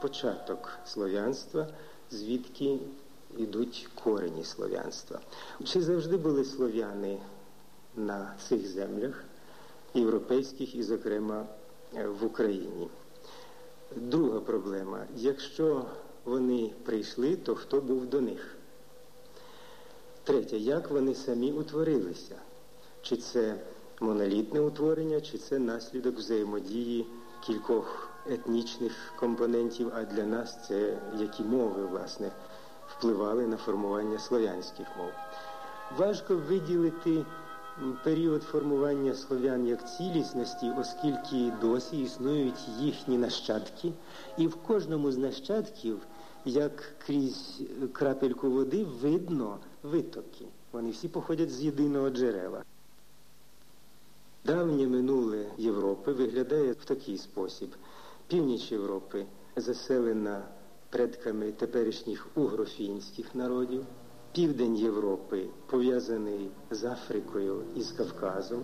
початок слов'янства, звідки йдуть корені слов'янства. Чи завжди були слов'яни на цих землях, європейських і, зокрема, в Україні? Друга проблема: якщо вони прийшли, то хто був до них? Третє, як вони самі утворилися? Чи це монолітне утворення, чи це наслідок взаємодії кількох етнічних компонентів, а для нас це які мови, власне, впливали на формування слов'янських мов. Важко виділити період формування слов'ян як цілісності, оскільки досі існують їхні нащадки, і в кожному з нащадків, як крізь крапельку води, видно витоки. Вони всі походять з єдиного джерела. Давнє минуле Європи виглядає в такий спосіб. Північ Європи заселена предками теперішніх угрофінських народів, південь Європи пов'язаний з Африкою і з Кавказом,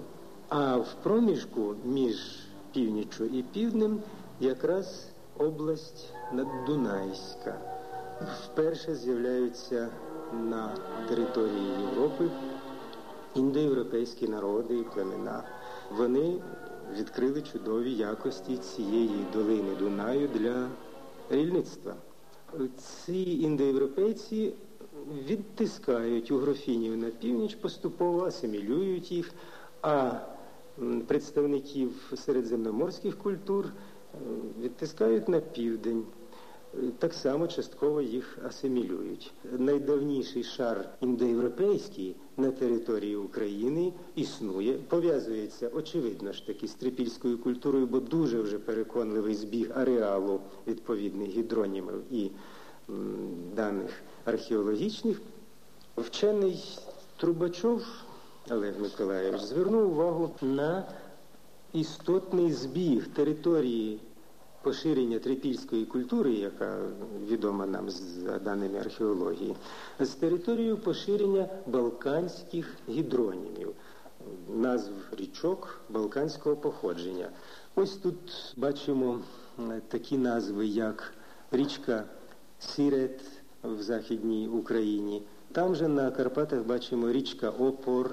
а в проміжку між північчю і півднем якраз область наддунайська. Вперше з'являються на території Європи індоєвропейські народи і племена. Вони відкрили чудові якості цієї долини Дунаю для рільництва. Ці індоєвропейці відтискають угрофінів на північ, поступово асимілюють їх, а представників середземноморських культур відтискають на південь так само частково їх асимілюють. Найдавніший шар індоєвропейський на території України існує, пов'язується очевидно ж таки з трипільською культурою, бо дуже вже переконливий збіг ареалу відповідних гідронімів і м, даних археологічних. Вчений Трубачов Олег Миколаївич звернув увагу на істотний збіг території поширення трипільської культури, яка відома нам за даними археології, з територією поширення балканських гідронімів, назв річок балканського походження. Ось тут бачимо такі назви, як річка Сірет в Західній Україні. Там же на Карпатах бачимо річка Опор,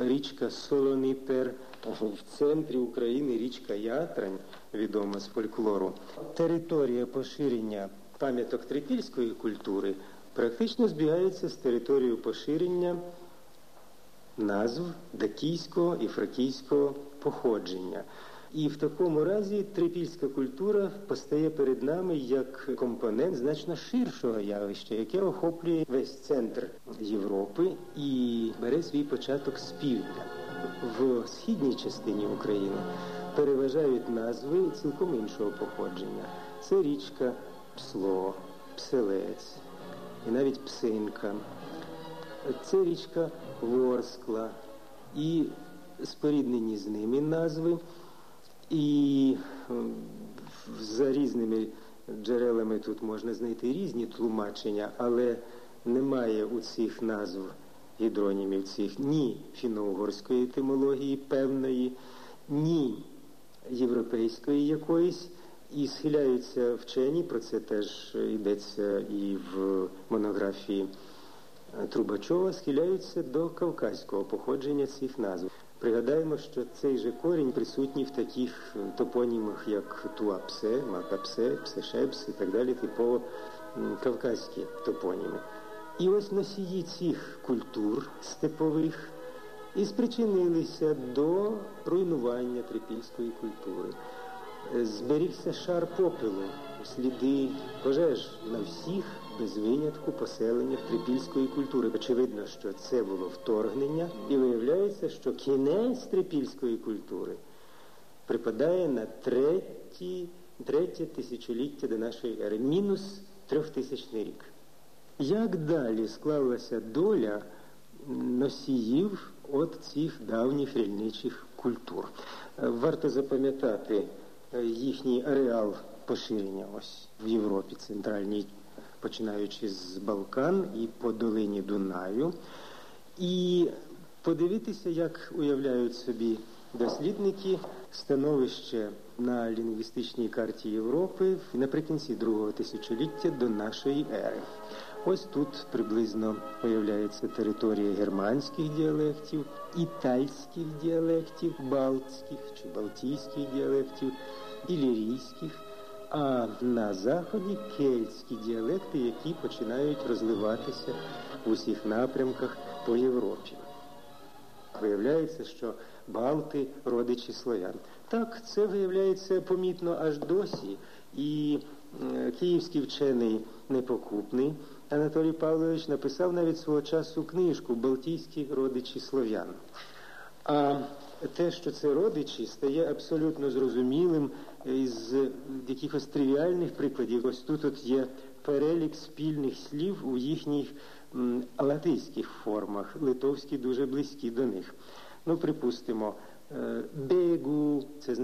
річка Солонипер, в центрі України річка Ятрань, відома з фольклору. Територія поширення пам'яток трипільської культури практично збігається з територією поширення назв дакійського і фракійського походження. І в такому разі трипільська культура постає перед нами як компонент значно ширшого явища, яке охоплює весь центр Європи і бере свій початок з півдня. В східній частині України переважають назви цілком іншого походження. Це річка Псло, Пселець і навіть Псинка. Це річка Ворскла і споріднені з ними назви. І за різними джерелами тут можна знайти різні тлумачення, але немає у цих назв гідронімів цих ні фіно-угорської етимології певної, ні європейської якоїсь. І схиляються вчені, про це теж йдеться і в монографії Трубачова, схиляються до кавказького походження цих назв. Пригадаємо, що цей же корінь присутній в таких топонімах, як Туапсе, Макапсе, Псешепс і так далі, типово кавказькі топоніми. І ось носії цих культур степових і спричинилися до руйнування трипільської культури. Зберігся шар попелу, сліди пожеж на всіх без винятку поселеннях трипільської культури. Очевидно, що це було вторгнення, і виявляється, що кінець трипільської культури припадає на треті, третє тисячоліття до нашої ери, мінус трьохтисячний рік. Як далі склалася доля носіїв от цих давніх рільничих культур? Варто запам'ятати їхній ареал поширення ось в Європі центральній, починаючи з Балкан і по долині Дунаю, і подивитися, як уявляють собі дослідники становище на лінгвістичній карті Європи наприкінці другого тисячоліття до нашої ери. Ось тут приблизно появляється територія германських діалектів, італьських діалектів, балтських чи балтійських діалектів, ілірійських, а на заході кельтські діалекти, які починають розливатися в усіх напрямках по Європі. Виявляється, що Балти родичі слов'ян. Так, це виявляється помітно аж досі. І е, київський вчений непокупний Анатолій Павлович написав навіть свого часу книжку Балтійські родичі слов'ян. А те, що це родичі, стає абсолютно зрозумілим із якихось тривіальних прикладів. Ось тут от є перелік спільних слів у їхніх латиських формах, литовські дуже близькі до них. Ну, припустимо, е, бегу, це